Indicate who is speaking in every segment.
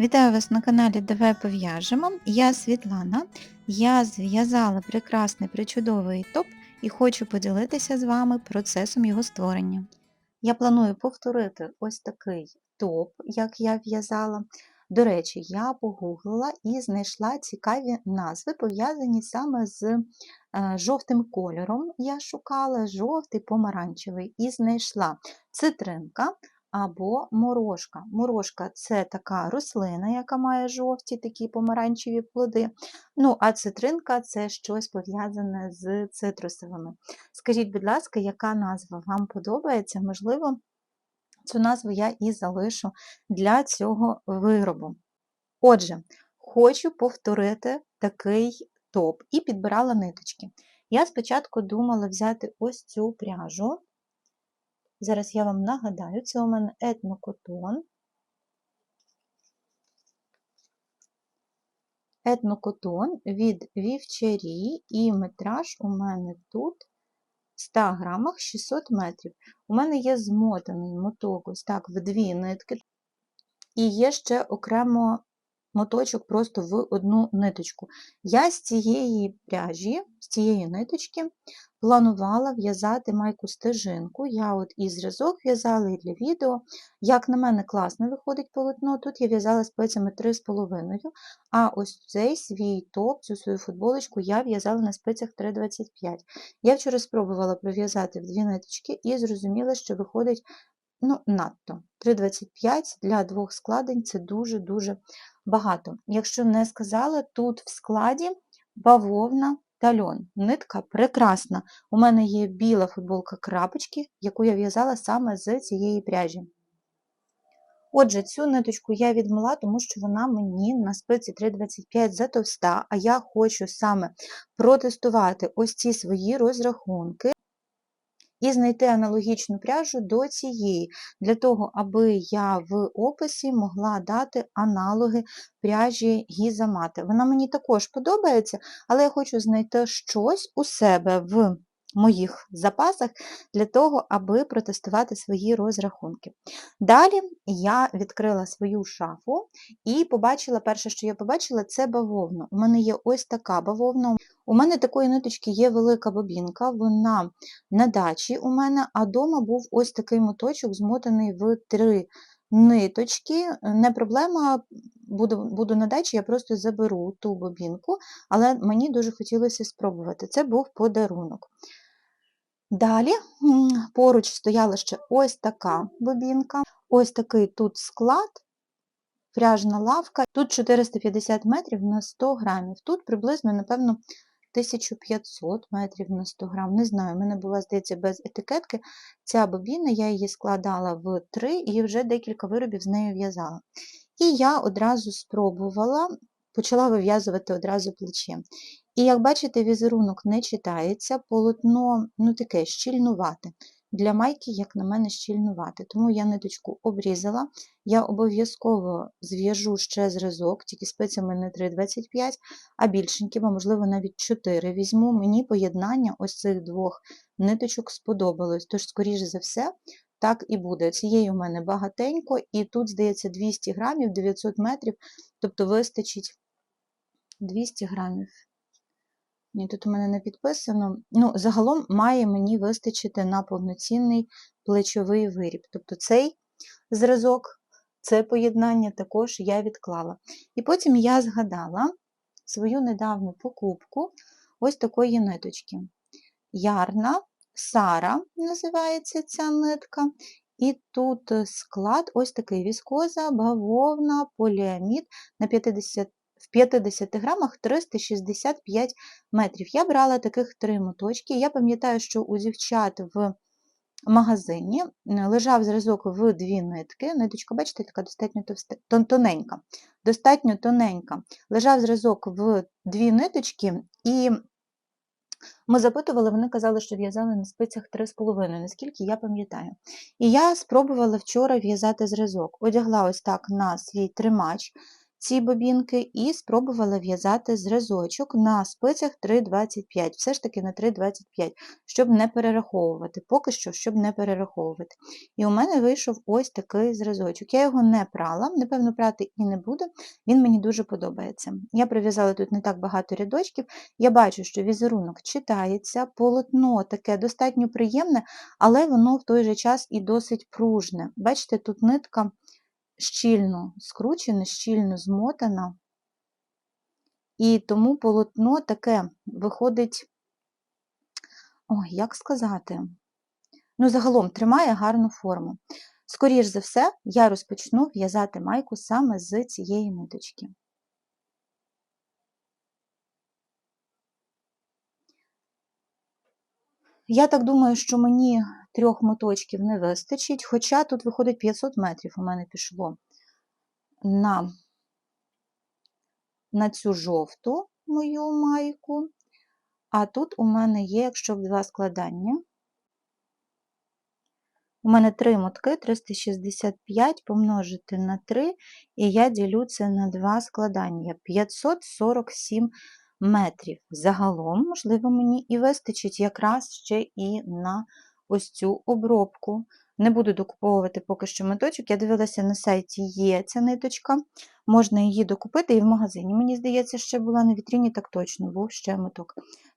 Speaker 1: Вітаю вас на каналі Давай пов'яжемо. Я Світлана. Я зв'язала прекрасний причудовий топ і хочу поділитися з вами процесом його створення. Я планую повторити ось такий топ, як я в'язала. До речі, я погуглила і знайшла цікаві назви, пов'язані саме з е, жовтим кольором. Я шукала жовтий помаранчевий і знайшла цитринка або морошка. Морошка це така рослина, яка має жовті такі помаранчеві плоди. Ну, а цитринка це щось пов'язане з цитрусовими. Скажіть, будь ласка, яка назва вам подобається? Можливо, цю назву я і залишу для цього виробу. Отже, хочу повторити такий топ і підбирала ниточки. Я спочатку думала взяти ось цю пряжу. Зараз я вам нагадаю, це у мене етнокотон. Етнокотон від вівчарі і метраж у мене тут 100 грамах 600 метрів. У мене є змотаний моток ось так в дві нитки, і є ще окремо моточок просто в одну ниточку. Я з цієї пряжі, з цієї ниточки планувала в'язати майку стежинку. Я от і зразок в'язала і для відео. Як на мене, класно виходить полотно. Тут я в'язала спицями 3,5, а ось цей свій топ, цю свою футболочку я в'язала на спицях 3,25. Я вчора спробувала пров'язати в дві ниточки і зрозуміла, що виходить ну, надто. 3,25 для двох складень це дуже-дуже багато. Якщо не сказала, тут в складі бавовна та льон. Нитка прекрасна. У мене є біла футболка крапочки, яку я в'язала саме з цієї пряжі. Отже, цю ниточку я відмила, тому що вона мені на спиці 3,25 затовста, а я хочу саме протестувати ось ці свої розрахунки і знайти аналогічну пряжу до цієї, для того, аби я в описі могла дати аналоги пряжі гізамати. Вона мені також подобається, але я хочу знайти щось у себе в моїх запасах для того, аби протестувати свої розрахунки. Далі я відкрила свою шафу і побачила, перше, що я побачила, це бавовна. У мене є ось така бавовна. У мене такої ниточки є велика бобінка, вона на дачі у мене, а вдома був ось такий моточок, змотаний в три ниточки. Не проблема, буду, буду на дачі, я просто заберу ту бобінку, але мені дуже хотілося спробувати. Це був подарунок. Далі поруч стояла ще ось така бобінка, ось такий тут склад, пряжна лавка. Тут 450 метрів на 100 грамів. Тут приблизно, напевно, 1500 метрів на 100 грам. Не знаю, в мене була, здається, без етикетки. Ця бобіна, я її складала в три і вже декілька виробів з нею в'язала. І я одразу спробувала, почала вив'язувати одразу плече. І як бачите, візерунок не читається, полотно ну таке щільнувате. Для майки, як на мене, щільнувати. Тому я ниточку обрізала. Я обов'язково зв'яжу ще зразок, тільки спицями не 3,25, а більшенькі, бо, можливо, навіть 4 візьму. Мені поєднання ось цих двох ниточок сподобалось. Тож, скоріше за все, так і буде. Цієї у мене багатенько, і тут, здається, 200 грамів, 900 метрів, тобто вистачить 200 грамів. Ні, тут у мене не підписано. Ну, загалом має мені вистачити на повноцінний плечовий виріб. Тобто цей зразок, це поєднання також я відклала. І потім я згадала свою недавню покупку ось такої ниточки. Ярна, Сара називається ця нитка. І тут склад ось такий віскоза, бавовна, поліамід на 50 в 50 грамах 365 метрів. Я брала таких три моточки. Я пам'ятаю, що у дівчат в магазині лежав зразок в дві нитки. Ниточка, бачите, така достатньо тоненька. Достатньо тоненька. Лежав зразок в дві ниточки, і ми запитували, вони казали, що в'язали на спицях 3,5, наскільки я пам'ятаю. І я спробувала вчора в'язати зразок. Одягла ось так на свій тримач. Ці бобінки і спробувала в'язати зразочок на спицях 3,25, все ж таки на 3,25, щоб не перераховувати, поки що, щоб не перераховувати. І у мене вийшов ось такий зразочок. Я його не прала, напевно, прати і не буду, він мені дуже подобається. Я прив'язала тут не так багато рядочків, я бачу, що візерунок читається, полотно таке достатньо приємне, але воно в той же час і досить пружне. Бачите, тут нитка щільно скручена, щільно змотана, і тому полотно таке виходить, ой, як сказати, ну, загалом тримає гарну форму. Скоріш за все, я розпочну в'язати майку саме з цієї ниточки. Я так думаю, що мені трьох моточків не вистачить, хоча тут виходить 500 метрів у мене пішло на, на цю жовту мою майку, а тут у мене є, якщо в два складання, у мене три мотки 365 помножити на 3, і я ділю це на два складання. 547 метрів. Загалом, можливо, мені і вистачить якраз ще і на ось цю обробку. Не буду докуповувати поки що моточок. Я дивилася на сайті, є ця ниточка, можна її докупити і в магазині. Мені здається, ще була на вітріні, так точно, був ще моток.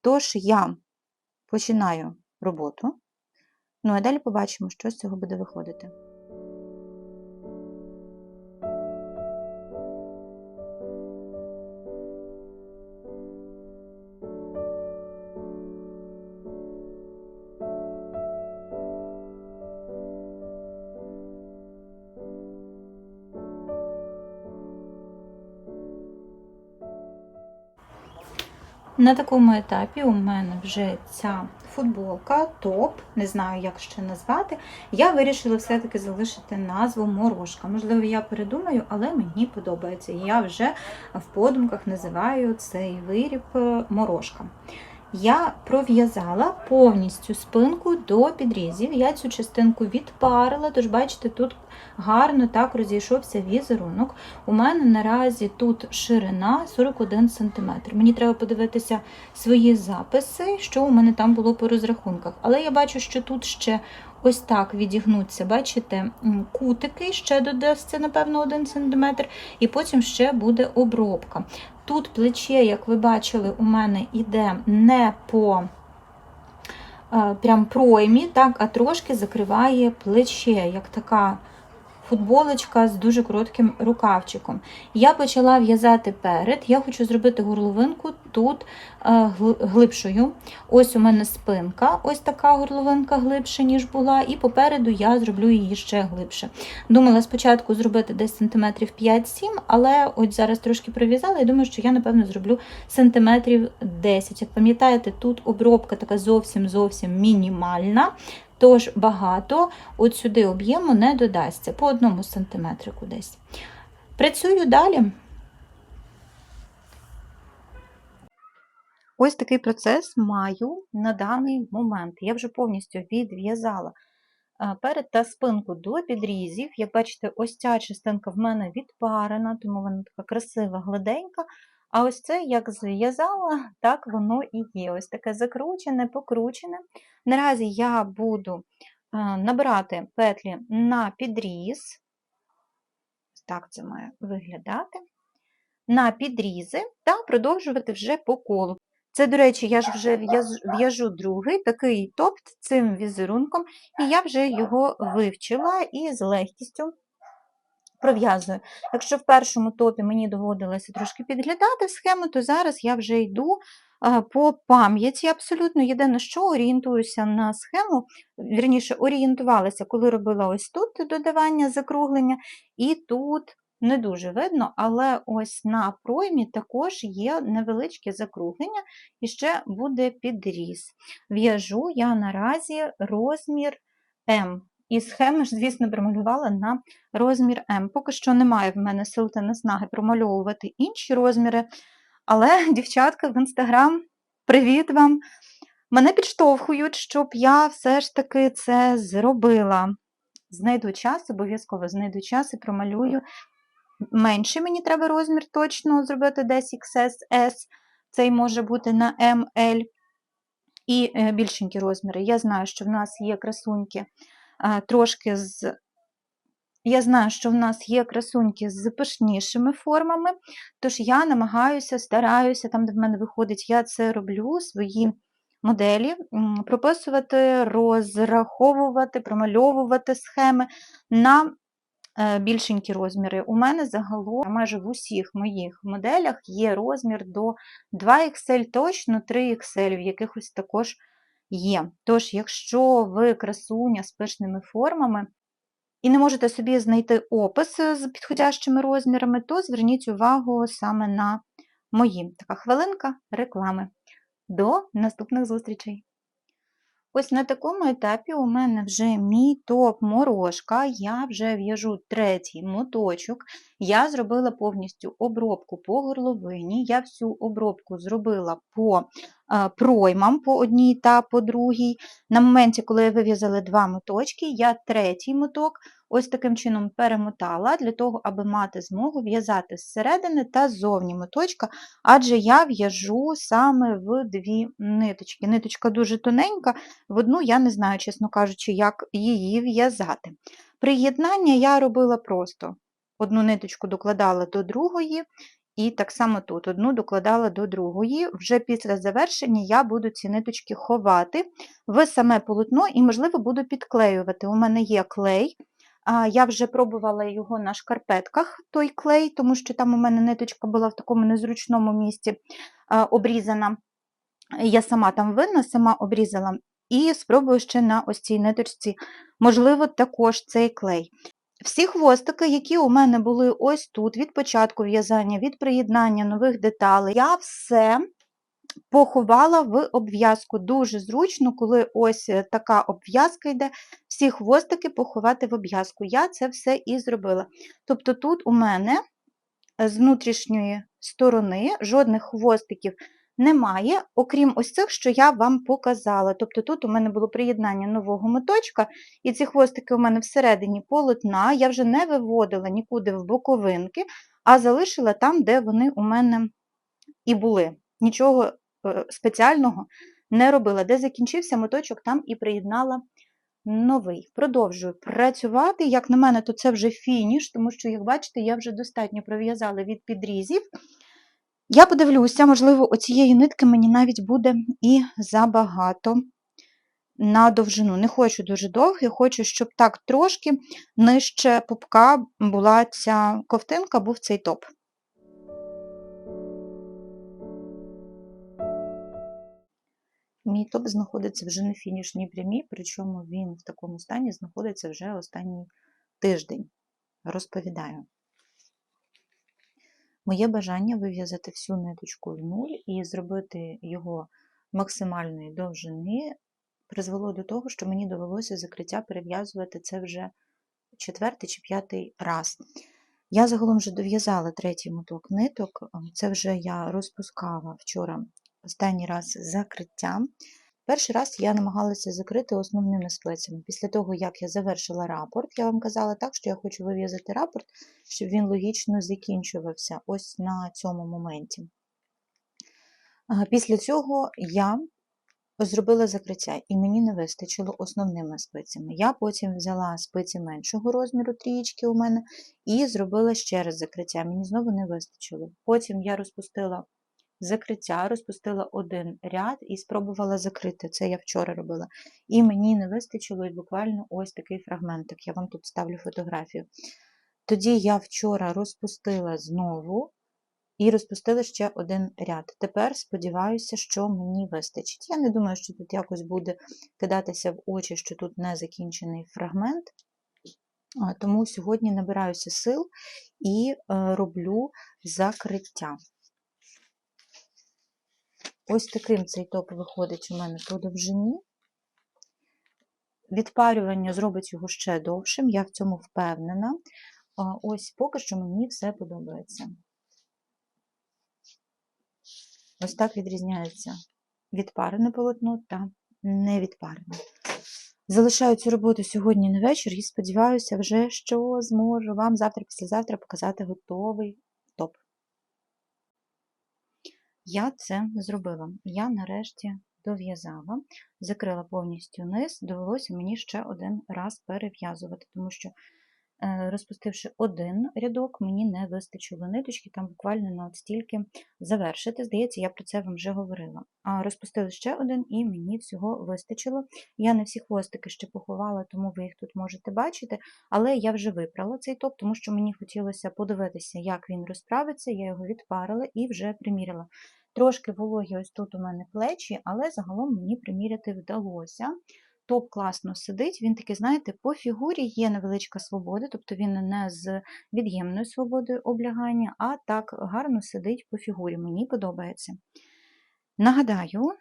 Speaker 1: Тож я починаю роботу. Ну, а далі побачимо, що з цього буде виходити. На такому етапі у мене вже ця футболка, топ, не знаю, як ще назвати. Я вирішила все-таки залишити назву Морошка. Можливо, я передумаю, але мені подобається. Я вже в подумках називаю цей виріб морожка. Я пров'язала повністю спинку до підрізів. Я цю частинку відпарила, тож, бачите, тут гарно так розійшовся візерунок. У мене наразі тут ширина 41 см. Мені треба подивитися свої записи, що у мене там було по розрахунках. Але я бачу, що тут ще ось так відігнуться, бачите, кутики, ще додасться, напевно, 1 см, і потім ще буде обробка. Тут плече, як ви бачили, у мене йде не по е, прям проймі, так, а трошки закриває плече, як така футболочка з дуже коротким рукавчиком. Я почала в'язати перед, я хочу зробити горловинку тут е, глибшою. Ось у мене спинка, ось така горловинка глибша, ніж була, і попереду я зроблю її ще глибше. Думала спочатку зробити десь сантиметрів 5-7, але ось зараз трошки пров'язала і думаю, що я, напевно, зроблю сантиметрів 10. Як пам'ятаєте, тут обробка така зовсім-зовсім мінімальна. Тож багато от сюди об'єму не додасться по одному сантиметрику десь. Працюю далі. Ось такий процес маю на даний момент. Я вже повністю відв'язала е, перед та спинку до підрізів. Як бачите, ось ця частинка в мене відпарена, тому вона така красива, гладенька. А ось це, як зв'язала, так воно і є. Ось таке закручене, покручене. Наразі я буду е, набирати петлі на підріз, так це має виглядати, на підрізи та продовжувати вже по колу. Це, до речі, я ж вже в'яжу другий такий топ цим візерунком, і я вже його вивчила і з легкістю пров'язую. Якщо в першому топі мені доводилося трошки підглядати схему, то зараз я вже йду по пам'яті абсолютно. Єдине, що орієнтуюся на схему, вірніше, орієнтувалася, коли робила ось тут додавання, закруглення, і тут. Не дуже видно, але ось на проймі також є невеличке закруглення і ще буде підріз. В'яжу я наразі розмір М. І схеми ж, звісно, промалювала на розмір М. Поки що немає в мене сил та наснаги промальовувати інші розміри. Але, дівчатка, в інстаграм, привіт вам! Мене підштовхують, щоб я все ж таки це зробила. Знайду час, обов'язково знайду час і промалюю менший мені треба розмір точно зробити десь XS, цей може бути на ML і е, більшенькі розміри. Я знаю, що в нас є красуньки трошки з. Я знаю, що в нас є красуньки з пишнішими формами, тож я намагаюся, стараюся, там, де в мене виходить, я це роблю, свої моделі, прописувати, розраховувати, промальовувати схеми на е, більшенькі розміри. У мене загалом майже в усіх моїх моделях є розмір до 2XL, точно 3XL, в якихось також є. Тож, якщо ви красуня з пишними формами, і не можете собі знайти опис з підходящими розмірами, то зверніть увагу саме на мої. Така хвилинка реклами. До наступних зустрічей! Ось на такому етапі у мене вже мій топ-морошка, я вже в'яжу третій моточок. Я зробила повністю обробку по горловині, я всю обробку зробила по е, проймам по одній та по другій. На моменті, коли я вив'язала два моточки, я третій моток ось таким чином перемотала, для того, аби мати змогу в'язати зсередини та ззовні моточка, адже я в'яжу саме в дві ниточки. Ниточка дуже тоненька, в одну я не знаю, чесно кажучи, як її в'язати. Приєднання я робила просто. Одну ниточку докладала до другої, і так само тут одну докладала до другої. Вже після завершення я буду ці ниточки ховати в саме полотно і, можливо, буду підклеювати. У мене є клей. Я вже пробувала його на шкарпетках, той клей, тому що там у мене ниточка була в такому незручному місці обрізана. Я сама там винна, сама обрізала. І спробую ще на ось цій ниточці, можливо, також цей клей. Всі хвостики, які у мене були ось тут, від початку в'язання, від приєднання нових деталей, я все поховала в обв'язку. Дуже зручно, коли ось е, така обв'язка йде, всі хвостики поховати в обв'язку. Я це все і зробила. Тобто тут у мене е, з внутрішньої сторони жодних хвостиків немає, окрім ось цих, що я вам показала. Тобто тут у мене було приєднання нового моточка, і ці хвостики у мене всередині полотна, я вже не виводила нікуди в боковинки, а залишила там, де вони у мене і були. Нічого спеціального не робила. Де закінчився моточок, там і приєднала новий. Продовжую працювати. Як на мене, то це вже фініш, тому що, як бачите, я вже достатньо пров'язала від підрізів. Я подивлюся, можливо, оцієї нитки мені навіть буде і забагато на довжину. Не хочу дуже довгий, хочу, щоб так трошки нижче пупка була ця ковтинка, був цей топ. Мій топ знаходиться вже на фінішній прямій, причому він в такому стані знаходиться вже останній тиждень. Розповідаю. Моє бажання вив'язати всю ниточку в нуль і зробити його максимальної довжини призвело до того, що мені довелося закриття перев'язувати це вже четвертий чи п'ятий раз. Я загалом вже дов'язала третій моток ниток, це вже я розпускала вчора останній раз закриття. Перший раз я намагалася закрити основними спецями. Після того, як я завершила рапорт, я вам казала так, що я хочу вив'язати рапорт, щоб він логічно закінчувався ось на цьому моменті. Після цього я зробила закриття, і мені не вистачило основними спицями. Я потім взяла спиці меншого розміру, трієчки у мене, і зробила ще раз закриття. Мені знову не вистачило. Потім я розпустила закриття, розпустила один ряд і спробувала закрити. Це я вчора робила. І мені не вистачило буквально ось такий фрагментик. Я вам тут ставлю фотографію. Тоді я вчора розпустила знову і розпустила ще один ряд. Тепер сподіваюся, що мені вистачить. Я не думаю, що тут якось буде кидатися в очі, що тут не закінчений фрагмент. Тому сьогодні набираюся сил і е, роблю закриття. Ось таким цей топ виходить у мене по довжині. Відпарювання зробить його ще довшим, я в цьому впевнена. Ось поки що мені все подобається. Ось так відрізняється відпарене полотно та невідпарене. Залишаю цю роботу сьогодні на вечір і сподіваюся вже, що зможу вам завтра-післязавтра показати готовий топ. Я це зробила. Я нарешті дов'язала, закрила повністю низ, довелося мені ще один раз перев'язувати, тому що, розпустивши один рядок, мені не вистачило ниточки, там буквально на от стільки завершити. Здається, я про це вам вже говорила. А розпустили ще один, і мені всього вистачило. Я не всі хвостики ще поховала, тому ви їх тут можете бачити. Але я вже випрала цей топ, тому що мені хотілося подивитися, як він розправиться. Я його відпарила і вже приміряла. Трошки вологі ось тут у мене плечі, але загалом мені приміряти вдалося. Топ класно сидить, він такий, знаєте, по фігурі є невеличка свобода, тобто він не з від'ємною свободою облягання, а так гарно сидить по фігурі. Мені подобається. Нагадаю,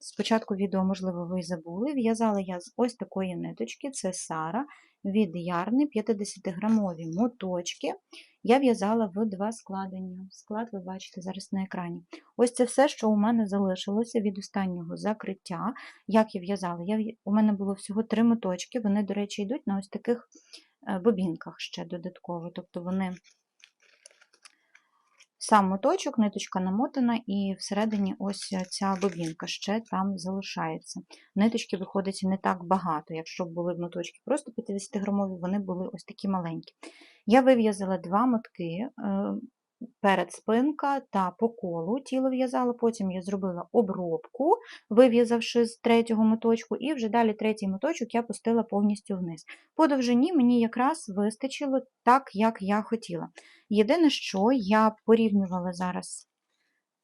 Speaker 1: спочатку відео, можливо, ви забули, в'язала я з ось такої ниточки, це Сара від Ярни 50-грамові моточки. Я в'язала в два складення. Склад ви бачите зараз на екрані. Ось це все, що у мене залишилося від останнього закриття. Як я в'язала? Я, У мене було всього три моточки, вони, до речі, йдуть на ось таких е, бобінках ще додатково. Тобто вони сам моточок, ниточка намотана, і всередині ось ця бобінка ще там залишається. Ниточки виходить не так багато. Якщо б були моточки просто 50-грамові, вони були ось такі маленькі. Я вив'язала два мотки. Перед спинка та по колу тіло в'язала, потім я зробила обробку, вив'язавши з третього моточку, і вже далі третій моточок я пустила повністю вниз. По довжині мені якраз вистачило так, як я хотіла. Єдине, що я порівнювала зараз.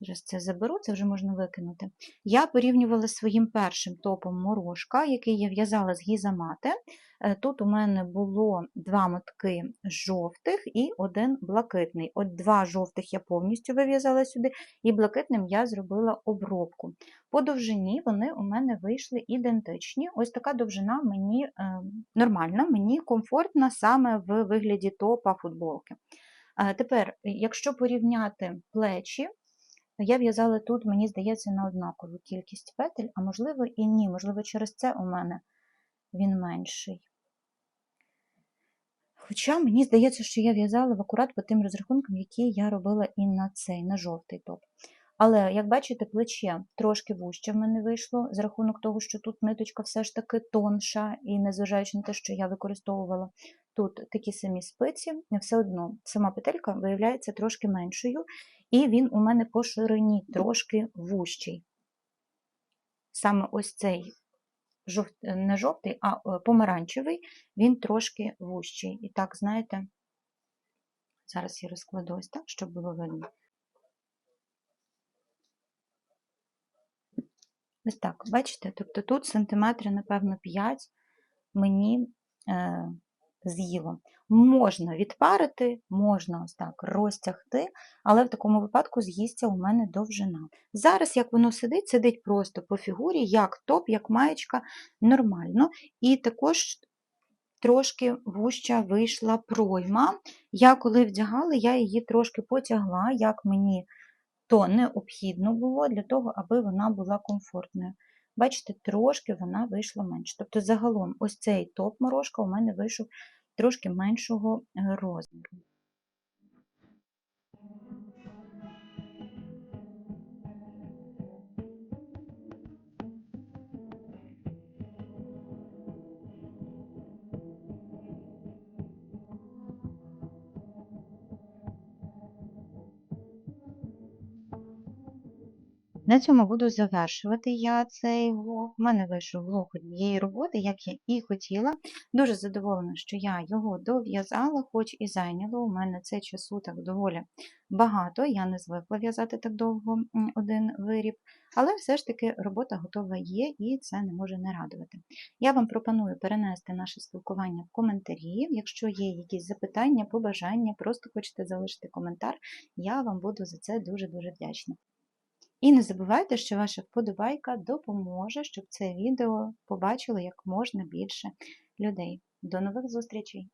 Speaker 1: Зараз це заберу, це вже можна викинути. Я порівнювала своїм першим топом морошка, який я в'язала з гізамати. Е, тут у мене було два мотки жовтих і один блакитний. От два жовтих я повністю вив'язала сюди, і блакитним я зробила обробку. По довжині вони у мене вийшли ідентичні. Ось така довжина мені е, нормальна, мені комфортна саме в вигляді топа футболки. Е, тепер, якщо порівняти плечі, я в'язала тут, мені здається, на однакову кількість петель, а можливо і ні, можливо, через це у мене він менший. Хоча мені здається, що я в'язала в акурат по тим розрахункам, які я робила і на цей, на жовтий топ. Але, як бачите, плече трошки вужче в мене вийшло, за рахунок того, що тут ниточка все ж таки тонша, і незважаючи на те, що я використовувала тут такі самі спиці, все одно сама петелька виявляється трошки меншою, і він у мене по ширині трошки вущий. Саме ось цей жовт, не жовтий, а е, помаранчевий, він трошки вущий. І так, знаєте, зараз я розкладу ось так, щоб було видно. Ось так, бачите? Тобто тут сантиметри, напевно, 5 мені е, з'їло. Можна відпарити, можна ось так розтягти, але в такому випадку з'їсться у мене довжина. Зараз, як воно сидить, сидить просто по фігурі, як топ, як маєчка, нормально. І також трошки вуща вийшла пройма. Я коли вдягала, я її трошки потягла, як мені то необхідно було для того, аби вона була комфортною. Бачите, трошки вона вийшла менше. Тобто, загалом, ось цей топ-морожка у мене вийшов трошки меншого е, розміру. На цьому буду завершувати я цей влог. У мене вийшов влог однієї роботи, як я і хотіла. Дуже задоволена, що я його дов'язала, хоч і зайняло. У мене це часу так доволі багато. Я не звикла в'язати так довго один виріб, але все ж таки робота готова є, і це не може не радувати. Я вам пропоную перенести наше спілкування в коментарі. Якщо є якісь запитання, побажання, просто хочете залишити коментар, я вам буду за це дуже-дуже вдячна. І не забувайте, що ваша вподобайка допоможе, щоб це відео побачило як можна більше людей. До нових зустрічей!